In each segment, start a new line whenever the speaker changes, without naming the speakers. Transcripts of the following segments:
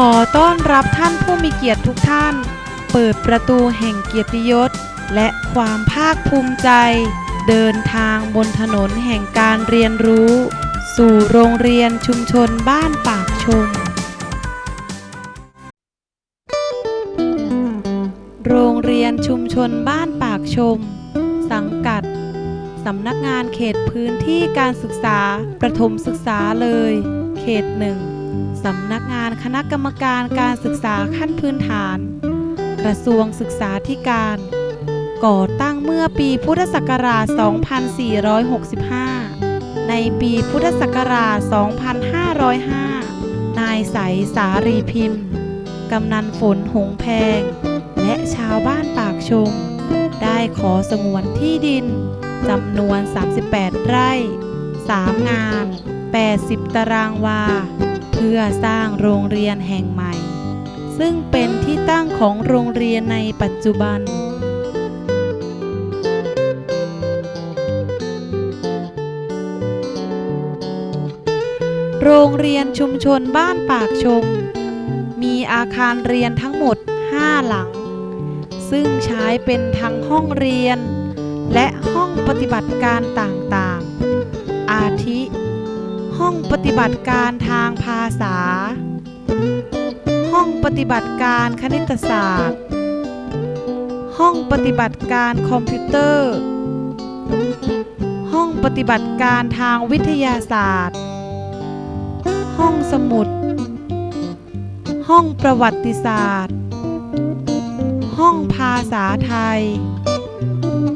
ขอต้อนรับท่านผู้มีเกียรติทุกท่าน เปิดประตูแห่งเกียรติยศ และความภาคภูมิใจ เดินทางบนถนนแห่งการเรียนรู้ สู่โรงเรียนชุมชนบ้านปากชม โรงเรียนชุมชนบ้านปากชม สังกัดสำนักงานเขตพื้นที่การศึกษาประถมศึกษาเลย เขตหนึ่ง สำนักงานคณะกรรมการการศึกษาขั้นพื้นฐาน กระทรวงศึกษาธิการ ก่อตั้งเมื่อปีพุทธศักราช 2465 ในปีพุทธศักราช 2505 นายใสสารีพิมพ์ กำนันฝนหงแพง และชาวบ้านปากชม ได้ขอสงวนที่ดินจำนวน 38 ไร่ 3 งาน 80 ตารางวา เพื่อสร้างโรงเรียนแห่งใหม่ ซึ่งเป็นที่ตั้งของโรงเรียนในปัจจุบัน โรงเรียนชุมชนบ้านปากชม มีอาคารเรียนทั้งหมด 5 หลัง ซึ่งใช้เป็นทั้งห้องเรียน และห้องปฏิบัติการต่างๆ อาทิ ห้องปฏิบัติการทางภาษา ห้องปฏิบัติการคณิตศาสตร์ ห้องปฏิบัติการคอมพิวเตอร์ ห้องปฏิบัติการทางวิทยาศาสตร์ ห้องสมุด ห้องประวัติศาสตร์ ห้องภาษาไทย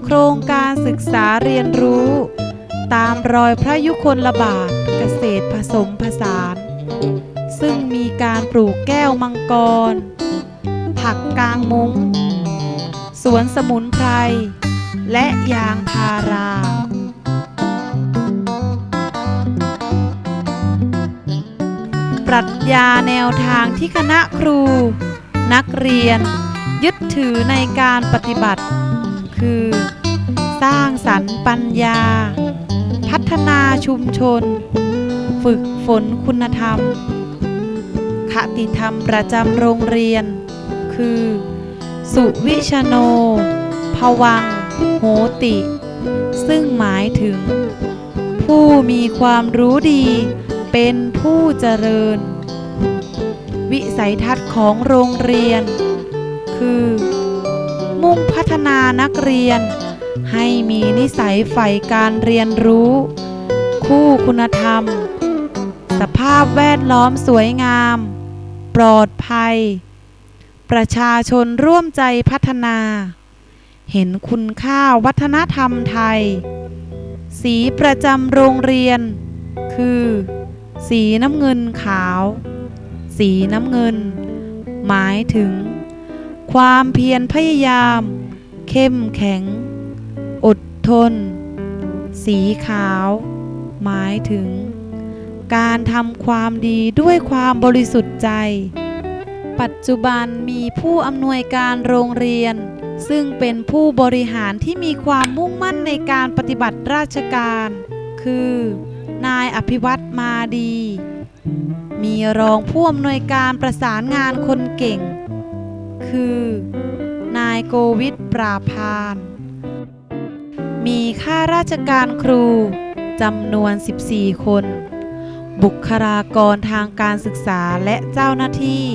โครงการศึกษาเรียนรู้ ตามรอยพระยุคลบาท สมผสาน ซึ่งมีการปลูกแก้วมังกร ผักกางมุง้ง สวนสมุนไพร และยางพาราปรัชญาแนวทางที่คณะครู นักเรียน ยึดถือในการปฏิบัติ คือ สร้างสรรค์ปัญญา พัฒนาชุมชน ฝึกฝนคุณธรรม คติธรรมประจำโรงเรียน คือ สุวิชโน ภวัง โหติ ซึ่งหมายถึง ผู้มีความรู้ดีเป็นผู้เจริญ วิสัยทัศน์ของโรงเรียน คือ มุ่งพัฒนานักเรียน ให้มีนิสัยใฝ่การเรียนรู้ คู่คุณธรรม สภาพแวดล้อมสวยงาม ปลอดภัย ประชาชนร่วมใจพัฒนา เห็นคุณค่าวัฒนธรรมไทย สีประจำโรงเรียน คือ สีน้ำเงินขาว สีน้ำเงิน หมายถึง ความเพียรพยายาม เข้มแข็ง อดทน สีขาว หมายถึง การทำความดีด้วยความบริสุทธิ์ใจ ปัจจุบันมีผู้อำนวยการโรงเรียน ซึ่งเป็นผู้บริหารที่มีความมุ่งมั่นในการปฏิบัติราชการ คือ นายอภิวัตมาดี มีรองผู้อำนวยการประสานงานคนเก่ง คือ นายโกวิทปราพาน มีข้าราชการครูจำนวน 14 คน บุคลากรทางการศึกษาและเจ้าหน้าที่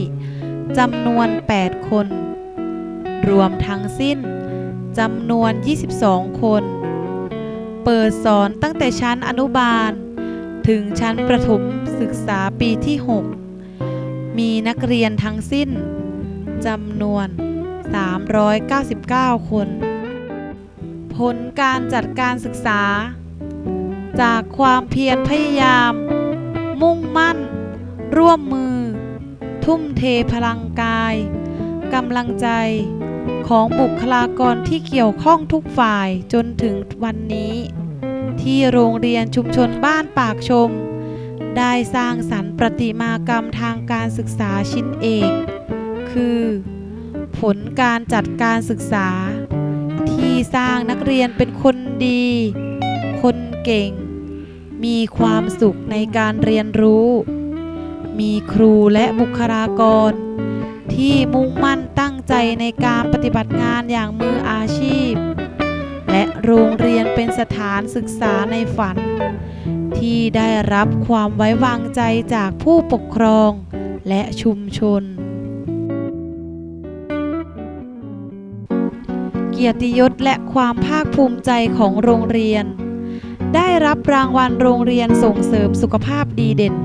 จำนวน 8 คน รวมทั้งสิ้นจำนวน 22 คน เปิดสอนตั้งแต่ชั้นอนุบาล ถึงชั้นประถมศึกษาปีที่ 6 มีนักเรียนทั้งสิ้นจำนวน 399 คน ผลการจัดการศึกษา จากความเพียรพยายาม มุ่งมั่น ร่วมมือ ทุ่มเทพลังกายกำลังใจของบุคลากรที่เกี่ยวข้องทุกฝ่ายจนถึงวันนี้ ที่โรงเรียนชุมชนบ้านปากชม ได้สร้างสรรค์ประติมากรรมทางการศึกษาชิ้นเอก คือ ผลการจัดการศึกษา ที่สร้างนักเรียนเป็นคนดี คนเก่ง มีความสุขในการเรียนรู้ มีครูและบุคลากร ที่มุ่งมั่นตั้งใจในการปฏิบัติงานอย่างมืออาชีพ และโรงเรียนเป็นสถานศึกษาในฝัน ที่ได้รับความไว้วางใจจากผู้ปกครองและชุมชน เกียรติยศและความภาคภูมิใจของโรงเรียน ได้รับรางวัลโรงเรียนส่งเสริมสุขภาพดีเด่น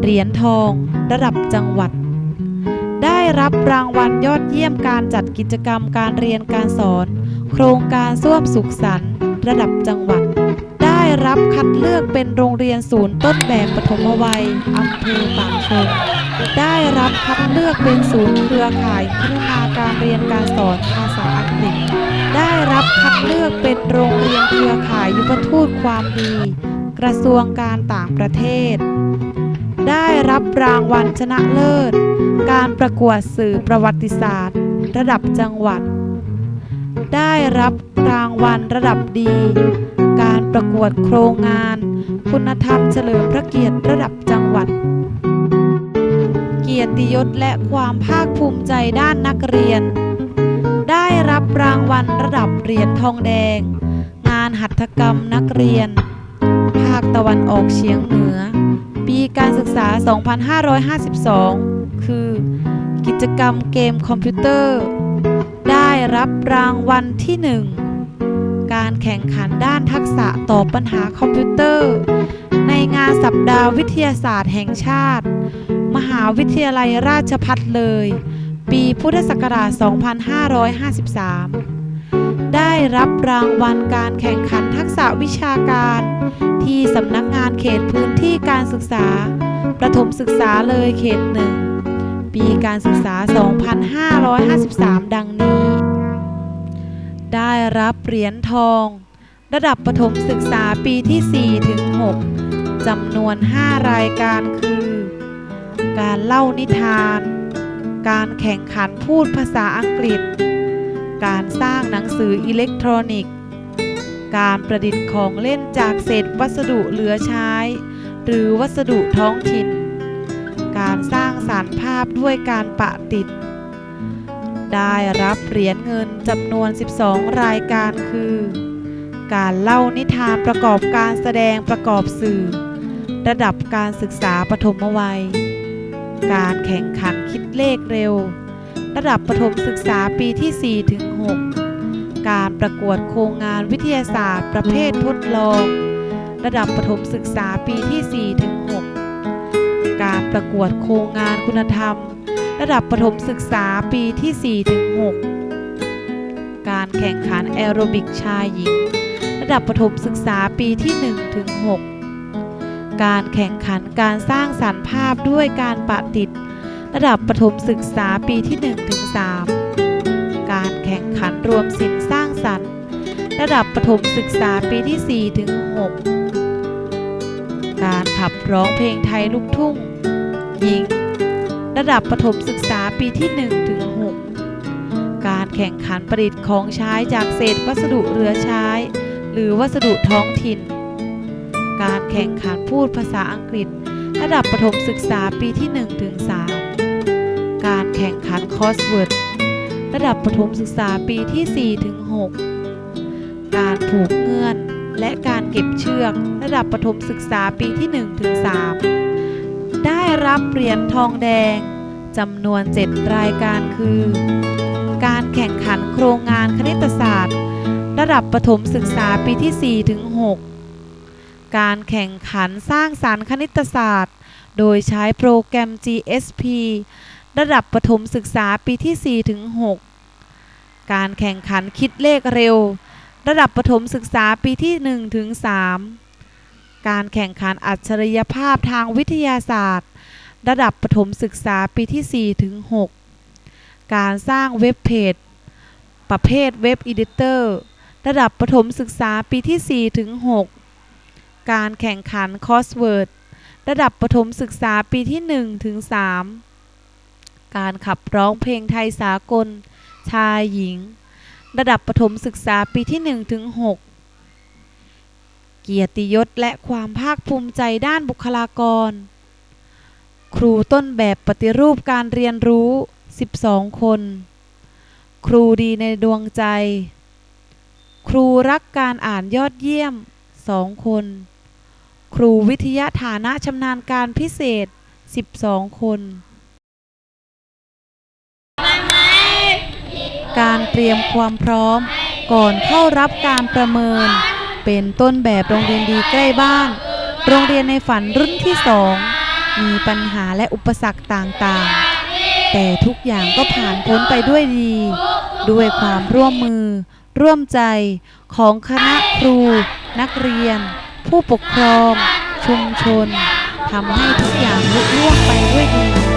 เหรียญทอง ระดับจังหวัด ได้รับรางวัลยอดเยี่ยมการจัดกิจกรรมการเรียนการสอน โครงการส้วมสุขสันต์ระดับจังหวัด ได้รับคัดเลือกเป็นโรงเรียนศูนย์ต้นแบบปฐมวัยอำเภอปากชน ได้รับคัดเลือกเป็นศูนย์เครือข่ายพัฒนาการเรียนการสอนภาษาอังกฤษ ได้รับคัดเลือกเป็นโรงเรียนเครือข่ายยุพทูตความดี กระทรวงการต่างประเทศ ได้รับรางวัลชนะเลิศ การประกวดสื่อประวัติศาสตร์ ระดับจังหวัด ได้รับรางวัลระดับดี การประกวดโครงงาน คุณธรรมเฉลิมพระเกียรติระดับจังหวัด กียรติยศและความภาคภูมิใจด้านนักเรียน ได้รับรางวัลระดับเหรียญทองแดง งานหัตถกรรมนักเรียน ภาคตะวันออกเฉียงเหนือ ปีการศึกษา 2552 คือ กิจกรรมเกมคอมพิวเตอร์ ได้รับรางวัลที่ 1 การแข่งขันด้านทักษะตอบปัญหาคอมพิวเตอร์ ในงานสัปดาห์วิทยาศาสตร์แห่งชาติ หาวิทยาลัยราชพัฒเลย ปีพุทธศักราช 2553 ได้รับรางวัลการแข่งขันทักษะวิชาการ ที่สำนักงานเขตพื้นที่การศึกษา ประถมศึกษาเลยเขตหนึ่ง ปีการศึกษา 2553 ดังนี้ ได้รับเหรียญทอง ระดับประถมศึกษาปีที่ 4 ถึง 6จำนวน 5 รายการคือ การเล่านิทาน การแข่งขันพูดภาษาอังกฤษ การสร้างหนังสืออิเล็กทรอนิกส์ การประดิษฐ์ของเล่นจากเศษวัสดุเหลือใช้ หรือวัสดุท้องถิ่น การสร้างสารภาพด้วยการปะติด ได้รับเหรียญเงินจำนวน 12 รายการคือ การเล่านิทานประกอบการแสดงประกอบสื่อระดับการศึกษาปฐมวัย การแข่งขันคิดเลขเร็ว ระดับประถมศึกษาปีที่ 4 ถึง 6 การประกวดโครงงานวิทยาศาสตร์ประเภททดลอง ระดับประถมศึกษาปีที่ 4 ถึง 6 การประกวดโครงงานคุณธรรม ระดับประถมศึกษาปีที่ 4 ถึง 6 การแข่งขันแอโรบิกชายหญิง ระดับประถมศึกษาปีที่ 1 ถึง 6 การแข่งขันการสร้างสรรค์ภาพด้วยการปะติดระดับประถมศึกษาปีที่1ถึง3การแข่งขันรวมศิลป์สร้างสรรค์ ระดับประถมศึกษาปีที่4ถึง6การขับร้องเพลงไทยลูกทุ่งหญิง ระดับประถมศึกษาปีที่1ถึง6การแข่งขันประดิษฐ์ของใช้จากเศษวัสดุเหลือใช้ หรือวัสดุท้องถิ่น การแข่งขันพูดภาษาอังกฤษ ระดับประถมศึกษาปีที่ 1 ถึง 3 การแข่งขันคอสเวิร์ดระดับประถมศึกษาปีที่ 4 ถึง 6 การผูกเงื่อน และการเก็บเชือก ระดับประถมศึกษาปีที่ 1 ถึง 3 ได้รับเหรียญทองแดงจำนวน 7 รายการคือ การแข่งขันโครงงานคณิตศาสตร์ ระดับประถมศึกษาปีที่ 4 ถึง 6 การแข่งขันสร้างสารรค์คณิตศาสตร์ โดยใช้โปรแกรม GSP ระดับประถมศึกษาปีที่ 4 ถึง 6 การแข่งขันคิดเลขเร็ว ระดับประถมศึกษาปีที่ 1 ถึง 3 การแข่งขันอัจฉริยภาพทางวิทยาศาสตร์ ระดับประถมศึกษาปีที่ 4 ถึง 6 การสร้างเว็บเพจ ประเภทเว็บอีดิเตอร์ ระดับประถมศึกษาปีที่ 4 ถึง 6 การแข่งขันคอสเวิร์ดระดับประถมศึกษาปีที่1ถึง3การขับร้องเพลงไทยสากล ชายหญิง ระดับประถมศึกษาปีที่1ถึง6เกียรติยศและความภาคภูมิใจด้านบุคลากร ครูต้นแบบปฏิรูปการเรียนรู้ 12 คน ครูดีในดวงใจ ครูรักการอ่านยอดเยี่ยม 2 คน ครูวิทยาฐานะชำนาญการพิเศษ 12 คน การเตรียมความพร้อม ก่อนเข้ารับการประเมิน เป็นต้นแบบโรงเรียนดีใกล้บ้าน โรงเรียนในฝันรุ่นที่สองมีปัญหาและอุปสรรคต่างๆ แต่ทุกอย่างก็ผ่านพ้นไปด้วยดี ด้วยความร่วมมือ ร่วมใจของคณะครู นักเรียน ผู้ปกครอง ชุมชนทำให้ทุกอย่างลุล่วงไปด้วยดี